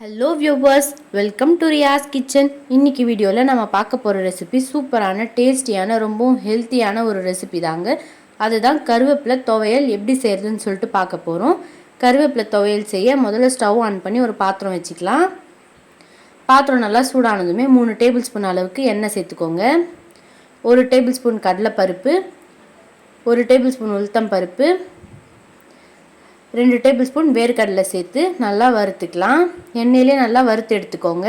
Hello viewers welcome to Riyas kitchen இன்னைக்கு வீடியோவில் நம்ம பார்க்க போகிற ரெசிபி சூப்பரான டேஸ்டியான ரொம்பவும் ஹெல்த்தியான ஒரு ரெசிபி தாங்க. அதுதான் கருவேப்பிலை துவையல் எப்படி செய்கிறதுன்னு சொல்லிட்டு பார்க்க போகிறோம் கருவேப்பிலை துவையல் செய்ய முதல்ல ஸ்டவ் ஆன் பண்ணி ஒரு பாத்திரம் வச்சுக்கலாம். பாத்திரம் நல்லா சூடானதுமே மூணு டேபிள் ஸ்பூன் அளவுக்கு எண்ணெய் சேர்த்துக்கோங்க. ஒரு டேபிள் ஸ்பூன் கடலைப்பருப்பு ஒரு டேபிள் ஸ்பூன் உளுத்தம் பருப்பு ரெண்டு டேபிள் ஸ்பூன் வேர்க்கடலை சேர்த்து நல்லா வறுத்துக்கலாம். எண்ணெயிலே நல்லா வறுத்து எடுத்துக்கோங்க.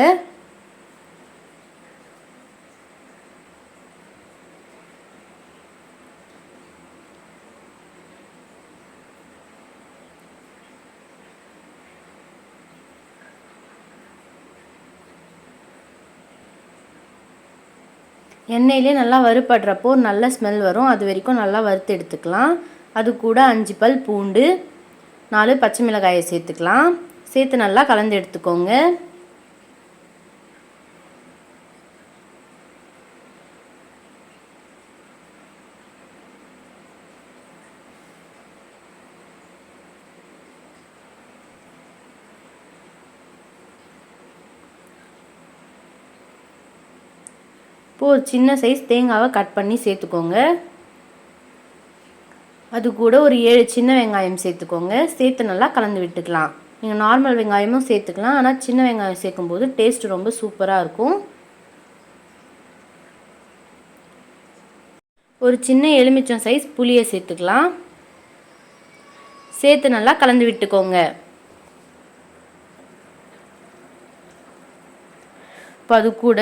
எண்ணெயிலே நல்லா வறுபடுறப்போ நல்ல ஸ்மெல் வரும். அது வரைக்கும் நல்லா வறுத்து எடுத்துக்கலாம். அது கூட அஞ்சு பல் பூண்டு நாலு பச்சை மிளகாயை சேர்த்துக்கலாம். சேர்த்து நல்லா கலந்து எடுத்துக்கோங்க. இப்போது ஒரு சின்ன சைஸ் தேங்காவை கட் பண்ணி சேர்த்துக்கோங்க. அது கூட ஒரு ஏழு சின்ன வெங்காயம் சேர்த்துக்கோங்க. சேர்த்து நல்லா கலந்து விட்டுக்கலாம். நீங்கள் நார்மல் வெங்காயமும் சேர்த்துக்கலாம். ஆனால் சின்ன வெங்காயம் சேர்க்கும்போது டேஸ்ட் ரொம்ப சூப்பராக இருக்கும். ஒரு சின்ன எலுமிச்சம் சைஸ் புளியை சேர்த்துக்கலாம். சேர்த்து நல்லா கலந்து விட்டுக்கோங்க. இப்போ அது கூட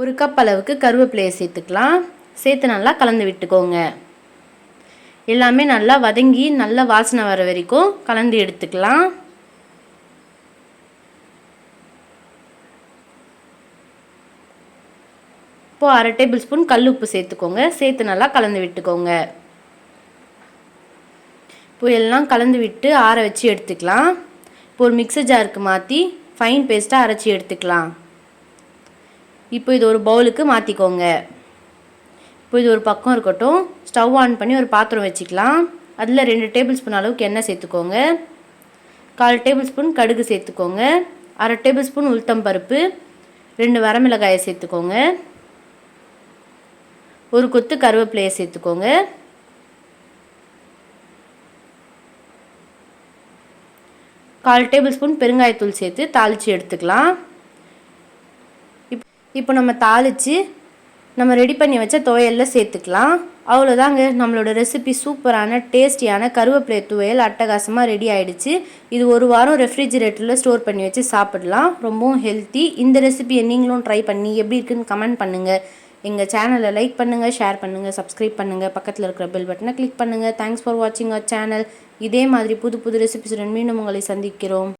ஒரு கப் அளவுக்கு கருவேப்பிலையை சேர்த்துக்கலாம். சேர்த்து நல்லா கலந்து விட்டுக்கோங்க. எல்லாமே நல்லா வதங்கி நல்லா வாசனை வர வரைக்கும் கலந்து எடுத்துக்கலாம். இப்போது அரை டேபிள் ஸ்பூன் கல் உப்பு சேர்த்துக்கோங்க. சேர்த்து நல்லா கலந்து விட்டுக்கோங்க. இப்போ எல்லாம் கலந்து விட்டு ஆற வச்சு எடுத்துக்கலாம். இப்போ ஒரு மிக்சர் ஜாருக்கு மாற்றி ஃபைன் பேஸ்ட்டாக அரைச்சி எடுத்துக்கலாம். இப்போ இது ஒரு பவுலுக்கு மாற்றிக்கோங்க இப்போ இது ஒரு பக்கம் இருக்கட்டும். ஸ்டவ் ஆன் பண்ணி ஒரு பாத்திரம் வச்சுக்கலாம். அதில் ரெண்டு டேபிள் ஸ்பூன் அளவுக்கு எண்ணெய் சேர்த்துக்கோங்க. கால் டேபிள் ஸ்பூன் கடுகு சேர்த்துக்கோங்க. அரை டேபிள் ஸ்பூன் உளுத்தம் பருப்பு. ரெண்டு வரமிளகாயை சேர்த்துக்கோங்க. ஒரு கொத்து கருவேப்பிலையை சேர்த்துக்கோங்க. கால் டேபிள் ஸ்பூன் பெருங்காயத்தூள் சேர்த்து தாளித்து எடுத்துக்கலாம். இப் இப்போ நம்ம தாளித்து நம்ம ரெடி பண்ணி வச்ச துவையலில் சேர்த்துக்கலாம். அவ்வளோதாங்க நம்மளோட ரெசிபி சூப்பரான டேஸ்டியான கருவேப்பிலை துவையல் அட்டகாசமாக ரெடி ஆகிடுச்சு இது ஒரு வாரம் ரெஃப்ரிஜிரேட்டரில் ஸ்டோர் பண்ணி வச்சு சாப்பிடலாம். ரொம்பவும் ஹெல்த்தி இந்த ரெசிபியை நீங்களும் ட்ரை பண்ணி எப்படி இருக்குன்னு கமெண்ட் பண்ணுங்கள் எங்கள் சேனலை லைக் பண்ணுங்கள் ஷேர் பண்ணுங்கள் சப்ஸ்கிரைப் பண்ணுங்கள் பக்கத்தில் இருக்கிற பெல் பட்டனை கிளிக் பண்ணுங்கள் தேங்க்ஸ் ஃபார் வாட்சிங் அவர் சேனல் இதே மாதிரி புது புது ரெசிபிஸுடன் மீண்டும் உங்களை சந்திக்கிறோம்.